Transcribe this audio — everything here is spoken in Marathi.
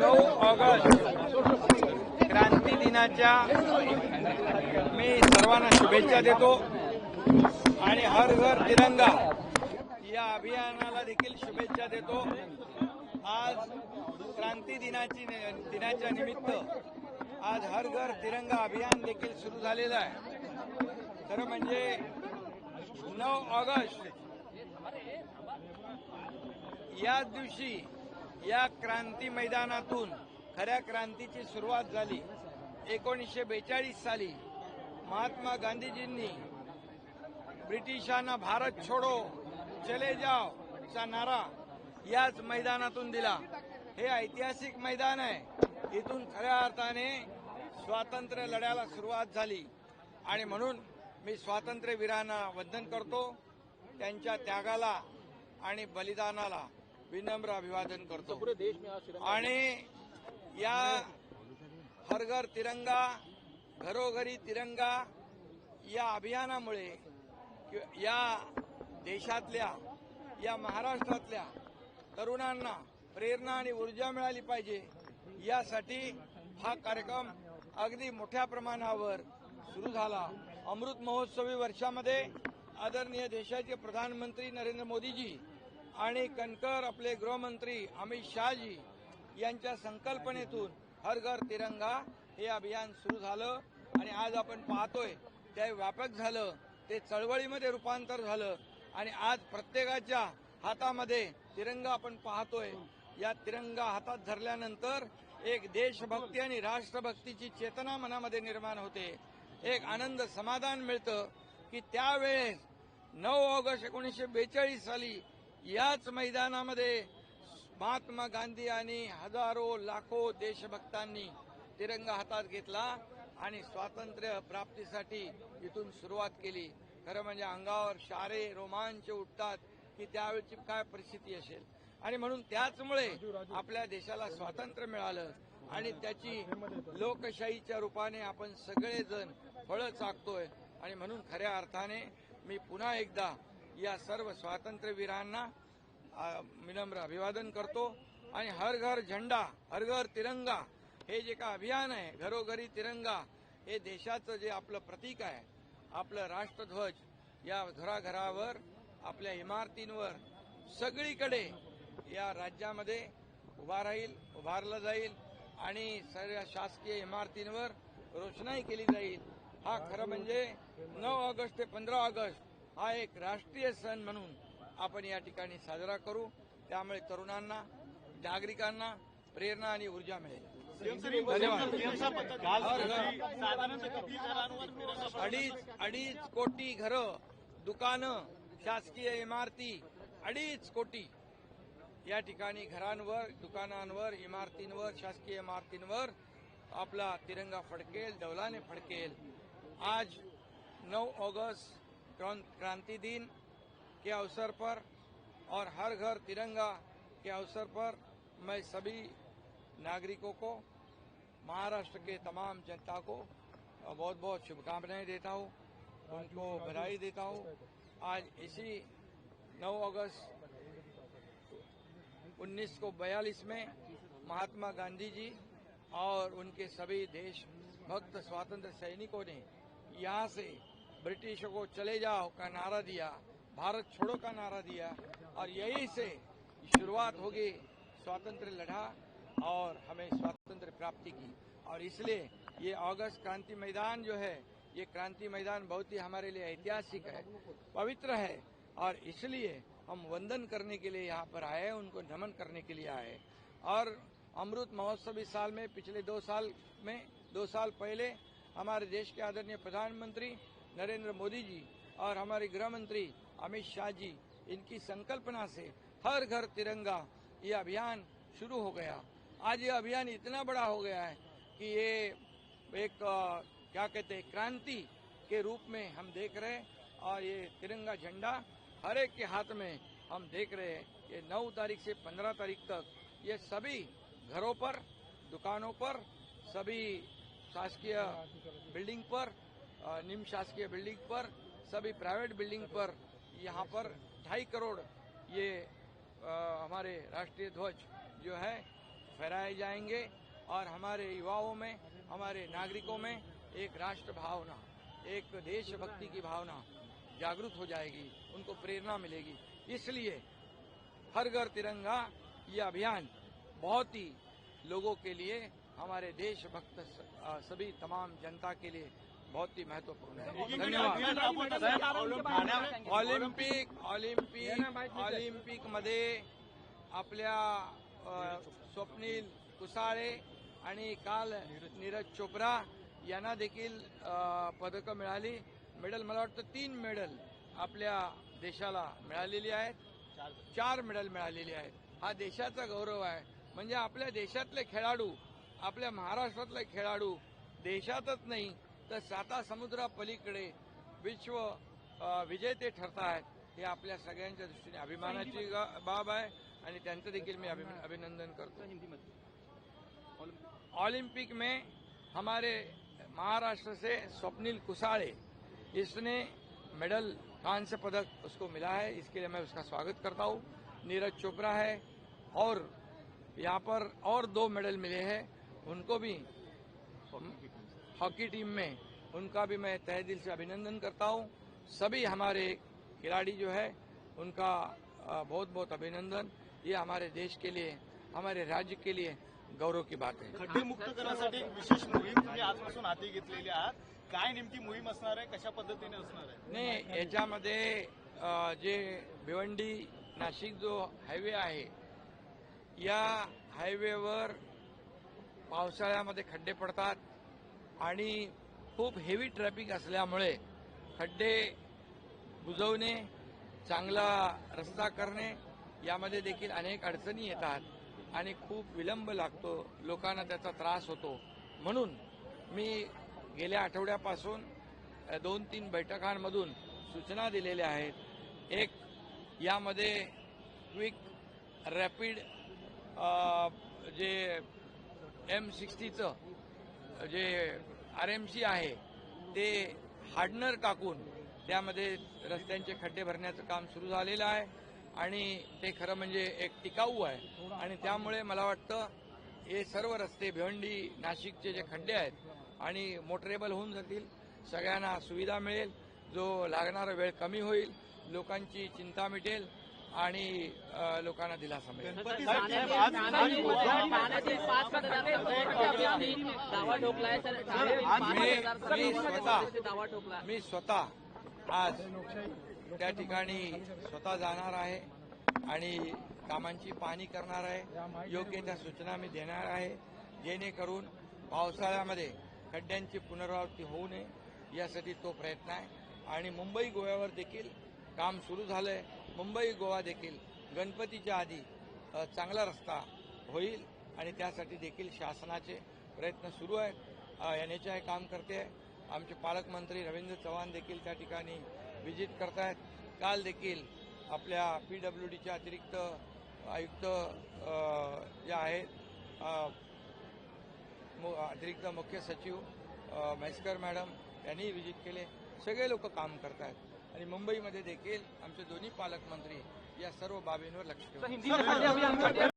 नऊ ऑगस्ट क्रांती दिनाच्या मी सर्वांना शुभेच्छा देतो आणि हर घर तिरंगा या अभियानाला देखील शुभेच्छा देतो. आज क्रांती दिनाची दिनाच्या निमित्त आज हर घर तिरंगा अभियान देखील सुरू झालेलं आहे. खरं म्हणजे नऊ ऑगस्ट याच दिवशी या क्रांती मैदानातून खऱ्या क्रांतीची सुरुवात झाली. एकोणीसशे बेचाळीस साली महात्मा गांधीजींनी ब्रिटिशांना भारत छोडो चले जाओ चा नारा याच मैदानातून दिला. हे ऐतिहासिक मैदान आहे. इथून खऱ्या अर्थाने स्वातंत्र्य लढ्याला सुरुवात झाली. आणि म्हणून मी स्वातंत्र्यवीरांना वंदन करतो. त्यांच्या त्यागाला आणि बलिदानाला विनम्र अभिवादन करतो. आणि या हर घर तिरंगा घरोघरी तिरंगा या अभियानामुळे या देशातल्या या महाराष्ट्रातल्या तरुणांना प्रेरणा आणि ऊर्जा मिळाली पाहिजे. यासाठी हा कार्यक्रम अगदी मोठ्या प्रमाणावर सुरू झाला. अमृत महोत्सवी वर्षामध्ये आदरणीय देशाचे प्रधानमंत्री नरेंद्र मोदीजी आणि कणकर आपले गृहमंत्री अमित शहाजी यांच्या संकल्पनेतून हर घर तिरंगा हे अभियान सुरू झालं आणि आज आपण पाहतोय ते व्यापक झालं ते चळवळीमध्ये रूपांतर झालं आणि आज प्रत्येकाच्या हातामध्ये तिरंगा आपण पाहतोय. या तिरंगा हातात धरल्यानंतर एक देशभक्ती आणि राष्ट्रभक्तीची चेतना मनामध्ये निर्माण होते. एक आनंद समाधान मिळतं की त्यावेळेस नऊ ऑगस्ट एकोणीसशे बेचाळीस साली याच मैदानामध्ये महात्मा गांधी आणि हजारो लाखो देशभक्तांनी तिरंगा हातात घेतला आणि स्वातंत्र्य प्राप्तीसाठी इथून सुरुवात केली. खरं म्हणजे अंगावर शारे रोमांच उठतात की त्यावेळची काय परिस्थिती असेल. आणि म्हणून त्याचमुळे आपल्या देशाला स्वातंत्र्य मिळालं आणि त्याची लोकशाहीच्या रूपाने आपण सगळेजण फळं चाकतोय. आणि म्हणून खऱ्या अर्थाने मी पुन्हा एकदा या सर्व स्वातंत्र्यवीरांना विनम्र अभिवादन करतो. आणि हर घर झेंडा हर घर तिरंगा हे जे का अभियान आहे घरोघरी तिरंगा हे देशाचं जे आपलं प्रतीक आहे आपलं राष्ट्रध्वज या घराघरावर आपल्या इमारतींवर सगळीकडे या राज्यामध्ये उभा राहील उभारलं जाईल आणि सर्व शासकीय इमारतींवर रोषणाई केली जाईल. हा खरं म्हणजे नऊ ऑगस्ट ते पंधरा ऑगस्ट हा एक राष्ट्रीय सण म्हणून आपण या ठिकाणी साजरा करू. त्यामुळे तरुणांना नागरिकांना प्रेरणा आणि ऊर्जा मिळेल. अडीच अडीच कोटी घरं दुकानं शासकीय इमारती अडीच कोटी. या ठिकाणी घरांवर दुकानांवर इमारतींवर शासकीय इमारतींवर आपला तिरंगा फडकेल डौलाने फडकेल. आज 9 अगस्त क्रां- क्रांति दिन के अवसर पर और हर घर तिरंगा के अवसर पर मैं सभी नागरिकों को, महाराष्ट्र के तमाम जनता को बहुत बहुत शुभकामनाएँ देता हूँ, उनको बधाई देता हूँ। आज इसी 9 अगस्त उन्नीस को बयालीस में महात्मा गांधी जी और उनके सभी देशभक्त, स्वातंत्र सैनिकों ने यहाँ से ब्रिटिशों को चले जाओ का नारा दिया, भारत छोड़ो का नारा दिया, और यहीं से शुरुआत होगी स्वातंत्र लड़ा और हमें स्वातंत्र प्राप्ति की। और इसलिए ये अगस्त क्रांति मैदान जो है, ये क्रांति मैदान बहुत ही हमारे लिए ऐतिहासिक है, पवित्र है, और इसलिए हम वंदन करने के लिए यहाँ पर आए उनको नमन करने के लिए आए और अमृत महोत्सव इस साल में, पिछले दो साल में, दो साल पहले, हमारे देश के आदरणीय प्रधानमंत्री नरेंद्र मोदी जी और हमारे गृह मंत्री अमित शाह जी, इनकी संकल्पना से हर घर तिरंगा, ये अभियान शुरू हो गया। आज ये अभियान इतना बड़ा हो गया है कि ये एक क्या कहते हैं, क्रांति के रूप में हम देख रहे हैं और ये तिरंगा झंडा हर एक के हाथ में हम देख रहे हैं। ये नौ तारीख से पंद्रह तारीख तक ये सभी घरों पर, दुकानों पर, सभी शासकीय बिल्डिंग पर अ, निम शासकीय बिल्डिंग पर सभी प्राइवेट बिल्डिंग पर यहाँ पर ढाई करोड़ ये अ, हमारे राष्ट्रीय ध्वज जो है फहराए जाएँगे और हमारे युवाओं में हमारे नागरिकों में एक राष्ट्र भावना एक देशभक्ति की भावना जागृत हो जाएगी उनको प्रेरणा मिलेगी। इसलिए हर घर तिरंगा ये अभियान बहुत ही लोगों के लिए हमारे देशभक्त सभी तमाम जनता के लिए बहुत ही महत्त्वपूर्ण है। धन्यवाद। ऑलिम्पिक ऑलिम्पिक ऑलिम्पिकमध्ये आपल्या स्वप्नील कुसाळे आणि काल नीरज चोप्रा यांना देखील पदकं मिळाली. मेडल मला वाटतं तीन मेडल आपल्या देशाला मिळालेली आहेत. चार मेडल मिळालेली आहेत. हा देशाचा गौरव आहे. म्हणजे आपल्या देशातले खेळाडू आपल्या महाराष्ट्रातले खेळाडू देशातच नाही तर साता समुद्रा पलीकडे विश्व विजेते ठरत आहेत हे आपल्या सगळ्यांच्या दृष्टीने अभिमानाची ग- बाब आहे आणि त्यांचं देखील मी अभिनंदन करतो. ओलंपिक में हमारे महाराष्ट्र से स्वप्निल कुसाळे इसने मेडल कांस्य पदक उसको मिला है इसके लिए मैं उसका स्वागत करता हूँ। नीरज चोपड़ा है और यहाँ पर और दो मेडल मिले हैं उनको भी हॉकी टीम में उनका भी मैं तहे दिल से अभिनंदन करता हूँ। सभी हमारे खिलाड़ी जो है उनका बहुत बहुत अभिनंदन। ये हमारे देश के लिए हमारे राज्य के लिए गौरव की बात है। खड्डे मुक्त करण्यासाठी एक विशेष मोहीम तुम्ही आजपासून हाती घेतलेली आहात. काय नेमकी मोहीम असणार आहे? कशा पद्धतीने असणार आहे? नाही याच्यामध्ये जे भिवंडी नाशिक जो हायवे आहे या हायवेवर पावसाळ्यामध्ये खड्डे पडतात. आणि खूप हेवी ट्रॅफिक असल्यामुळे खड्डे बुजवणे चांगला रस्ता करणे यामध्ये देखील अनेक अडचणी येतात आणि खूप विलंब लागतो. लोकांना त्याचा त्रास होतो. म्हणून मी गेल्या आठवड्यापासून दोन तीन बैठकांमधून सूचना दिलेल्या आहेत. एक यामध्ये क्विक रॅपिड जे एम सिक्स्टीचं जे आर एम सी आहे ते हार्डनर टाकून त्यामध्ये रस्त्यांचे खड्डे भरण्याचं काम सुरू झालेलं आहे आणि ते खरं म्हणजे एक टिकाऊ आहे. आणि त्यामुळे मला वाटतं हे सर्व रस्ते भिवंडी नाशिकचे जे खड्डे आहेत आणि मोटरेबल होऊन जातील सगळ्यांना सुविधा मिळेल जो लागणारा वेळ कमी होईल लोकांची चिंता मिटेल आणि लोकांना दिलासा मिळेल मी स्वतः आज त्या ठिकाणी स्वतः जाणार आहे आणि कामांची पाहणी करणार आहे योग्य त्या सूचना मी देणार आहे जेणेकरून पावसाळ्यामध्ये खड्ड्यांची पुनरावृत्ती होऊ नये यासाठी तो प्रयत्न आहे आणि मुंबई गोव्यावर देखील काम सुरू झालंय. मुंबई गोवा देखील गणपतीच्या आधी चांगला रस्ता होईल आणि त्यासाठी देखील शासनाचे प्रयत्न सुरू आहेत. एन एच आय काम करते. आहे आमचे पालकमंत्री रवींद्र चव्हाण देखील त्या ठिकाणी व्हिजिट करतायत. काल देखील आपल्या पी डब्ल्यू डीच्या अतिरिक्त आयुक्त जे आहेत. मु- अतिरिक्त मुख्य सचिव म्हैसकर मॅडम यांनीही व्हिजिट केले. सगळे लोक काम करतायत. आणि मुंबईमध्ये देखील आमचे दोन्ही पालकमंत्री या सर्व बाबींवर लक्ष ठेवतात